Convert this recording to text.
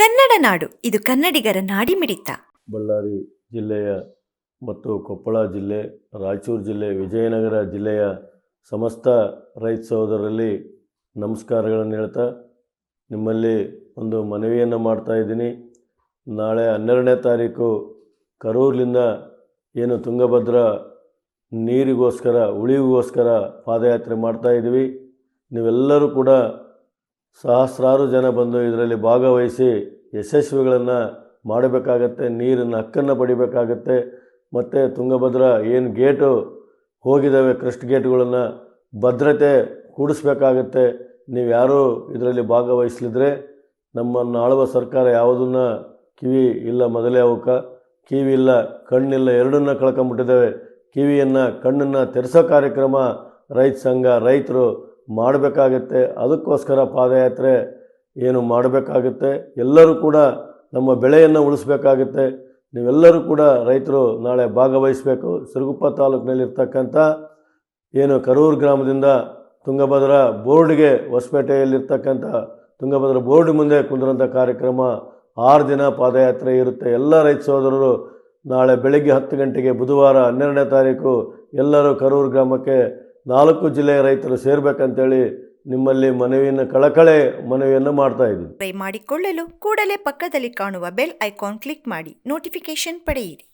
ಕನ್ನಡ ನಾಡು, ಇದು ಕನ್ನಡಿಗರ ನಾಡಿಮಿಡಿತ. ಬಳ್ಳಾರಿ ಜಿಲ್ಲೆಯ ಮತ್ತು ಕೊಪ್ಪಳ ಜಿಲ್ಲೆ, ರಾಯಚೂರು ಜಿಲ್ಲೆ, ವಿಜಯನಗರ ಜಿಲ್ಲೆಯ ಸಮಸ್ತ ರೈತ ಸಹೋದರರಲ್ಲಿ ನಮಸ್ಕಾರಗಳನ್ನು ಹೇಳ್ತಾ ನಿಮ್ಮಲ್ಲಿ ಒಂದು ಮನವಿಯನ್ನು ಮಾಡ್ತಾ ಇದ್ದೀನಿ. ನಾಳೆ ಹನ್ನೆರಡನೇ ತಾರೀಕು ಕರೂರಿನಿಂದ ಏನು ತುಂಗಭದ್ರ ನೀರಿಗೋಸ್ಕರ, ಉಳಿವಿಗೋಸ್ಕರ ಪಾದಯಾತ್ರೆ ಮಾಡ್ತಾ ಇದ್ದೀವಿ ನೀವೆಲ್ಲರೂ ಕೂಡ ಸಹಸ್ರಾರು ಜನ ಬಂದು ಇದರಲ್ಲಿ ಭಾಗವಹಿಸಿ ಯಶಸ್ವಿಗಳನ್ನು ಮಾಡಬೇಕಾಗತ್ತೆ, ನೀರಿನ ಹಕ್ಕನ್ನು ಪಡಿಬೇಕಾಗತ್ತೆ. ಮತ್ತು ತುಂಗಭದ್ರ ಏನು ಗೇಟು ಹೋಗಿದ್ದಾವೆ ಕ್ರಸ್ಟ್ ಗೇಟ್ಗಳನ್ನು ಭದ್ರತೆ ಕೂಡಿಸ್ಬೇಕಾಗತ್ತೆ. ನೀವು ಯಾರೂ ಇದರಲ್ಲಿ ಭಾಗವಹಿಸಲಿದ್ರೆ ನಮ್ಮನ್ನು ಆಳುವ ಸರ್ಕಾರ ಯಾವುದನ್ನ ಕಿವಿ ಇಲ್ಲ ಮೊದಲೇ ಅವಕ್ಕೆ ಕಿವಿ ಇಲ್ಲ, ಕಣ್ಣಿಲ್ಲ ಎರಡನ್ನ ಕಳ್ಕೊಂಬಿಟ್ಟಿದ್ದೇವೆ ಕಿವಿಯನ್ನು, ಕಣ್ಣನ್ನು ತೆರೆಸೋ ಕಾರ್ಯಕ್ರಮ ರೈತ ಸಂಘ, ರೈತರು ಮಾಡಬೇಕಾಗತ್ತೆ. ಅದಕ್ಕೋಸ್ಕರ ಪಾದಯಾತ್ರೆ ಏನು ಮಾಡಬೇಕಾಗುತ್ತೆ. ಎಲ್ಲರೂ ಕೂಡ ನಮ್ಮ ಬೆಳೆಯನ್ನು ಉಳಿಸ್ಬೇಕಾಗುತ್ತೆ. ನೀವೆಲ್ಲರೂ ಕೂಡ ರೈತರು ನಾಳೆ ಭಾಗವಹಿಸಬೇಕು. ಸಿರುಗುಪ್ಪ ತಾಲೂಕಿನಲ್ಲಿರ್ತಕ್ಕಂಥ ಏನು ಕರೂರು ಗ್ರಾಮದಿಂದ ತುಂಗಭದ್ರಾ ಬೋರ್ಡ್ಗೆ ಹೊಸಪೇಟೆಯಲ್ಲಿರ್ತಕ್ಕಂಥ ತುಂಗಭದ್ರಾ ಬೋರ್ಡ್ ಮುಂದೆ ಕುಂದ್ರಂಥ ಕಾರ್ಯಕ್ರಮ ಆರು ದಿನ ಪಾದಯಾತ್ರೆ ಇರುತ್ತೆ. ಎಲ್ಲ ರೈತ ಸೋದರರು ನಾಳೆ ಬೆಳಗ್ಗೆ ಹತ್ತು ಗಂಟೆಗೆ ಬುಧವಾರ ಹನ್ನೆರಡನೇ ತಾರೀಕು ಎಲ್ಲರೂ ಕರೂರು ಗ್ರಾಮಕ್ಕೆ ನಾಲ್ಕು ಜಿಲ್ಲೆಯ ರೈತರು ಸೇರ್ಬೇಕಂತೇಳಿ ನಿಮ್ಮಲ್ಲಿ ಮನವಿಯನ್ನು, ಕಳಕಳೆ ಮನವಿಯನ್ನು ಮಾಡ್ತಾ ಇದ್ದೀವಿ. ಮಾಡಿಕೊಳ್ಳಲು ಕೂಡಲೇ ಪಕ್ಕದಲ್ಲಿ ಕಾಣುವ ಬೆಲ್ ಐಕಾನ್ ಕ್ಲಿಕ್ ಮಾಡಿ ನೋಟಿಫಿಕೇಶನ್ ಪಡೆಯಿರಿ.